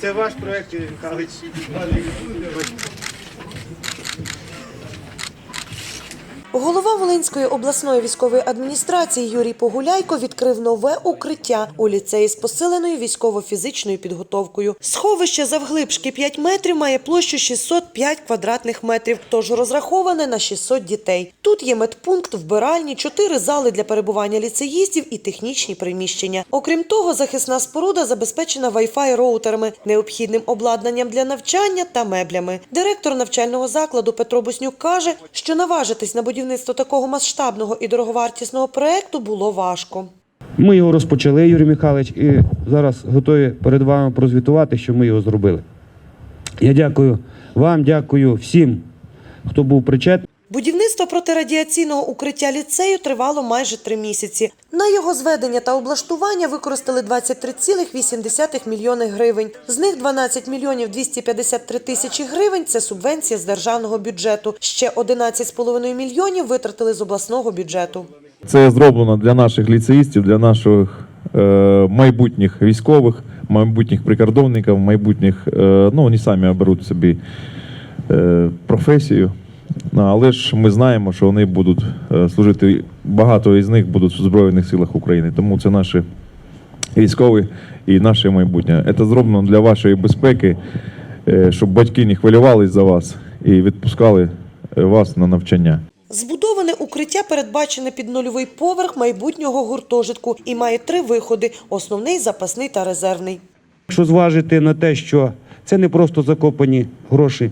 Це ваш проект, Михайлович. Голова Волинської обласної військової адміністрації Юрій Погуляйко відкрив нове укриття у ліцеї з посиленою військово-фізичною підготовкою. Сховище завглибшки 5 метрів має площу 605 квадратних метрів, тож розраховане на 600 дітей. Тут є медпункт, вбиральні, чотири зали для перебування ліцеїстів і технічні приміщення. Окрім того, захисна споруда забезпечена Wi-Fi роутерами, необхідним обладнанням для навчання та меблями. Директор навчального закладу Петро Буснюк каже, що наважитись на будівництво такого масштабного і дороговартісного проекту було важко. Ми його розпочали, Юрій Михайлович, і зараз готові перед вами прозвітувати, що ми його зробили. Я дякую вам, дякую всім, хто був причетний. Будівництво протирадіаційного укриття ліцею тривало майже три місяці. На його зведення та облаштування використали 23,8 мільйони гривень. З них 12 мільйонів 253 тисячі гривень – це субвенція з державного бюджету. Ще 11,5 мільйонів витратили з обласного бюджету. Це зроблено для наших ліцеїстів, для наших е, майбутніх військових, майбутніх прикордонників, майбутніх, е, ну вони самі оберуть собі е, професію. Ну, Але ж ми знаємо, що вони будуть е, служити, багато із них будуть в Збройних силах України. Тому це наші військові і наше майбутнє. Це зроблено для вашої безпеки, е, щоб батьки не хвилювались за вас і відпускали е, вас на навчання. Збудоване укриття передбачене під нульовий поверх майбутнього гуртожитку і має три виходи – основний, запасний та резервний. Якщо зважити на те, що це не просто закопані гроші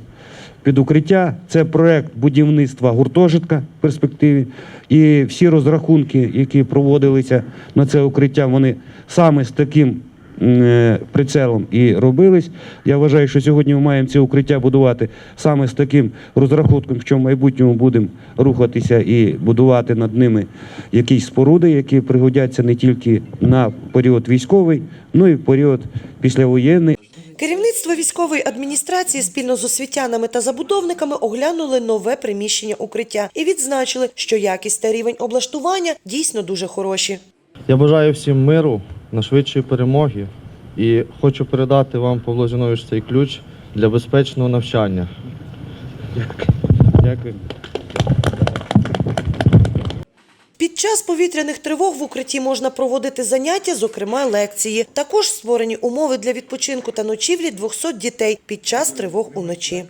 під укриття, це проект будівництва гуртожитка в перспективі. І всі розрахунки, які проводилися на це укриття, вони саме з таким е, прицелом і робились. Я вважаю, що сьогодні ми маємо це укриття будувати саме з таким розрахунком, що в майбутньому будемо рухатися і будувати над ними якісь споруди, які пригодяться не тільки на період військовий, ну і період післявоєнний. Керівництво військової адміністрації спільно з освітянами та забудовниками оглянули нове приміщення укриття і відзначили, що якість та рівень облаштування дійсно дуже хороші. Я бажаю всім миру, найшвидшої перемоги і хочу передати вам, Павло Зінович, цей ключ для безпечного навчання. Дякую. Час повітряних тривог в укритті можна проводити заняття, зокрема лекції. Також створені умови для відпочинку та ночівлі 200 дітей під час тривог уночі.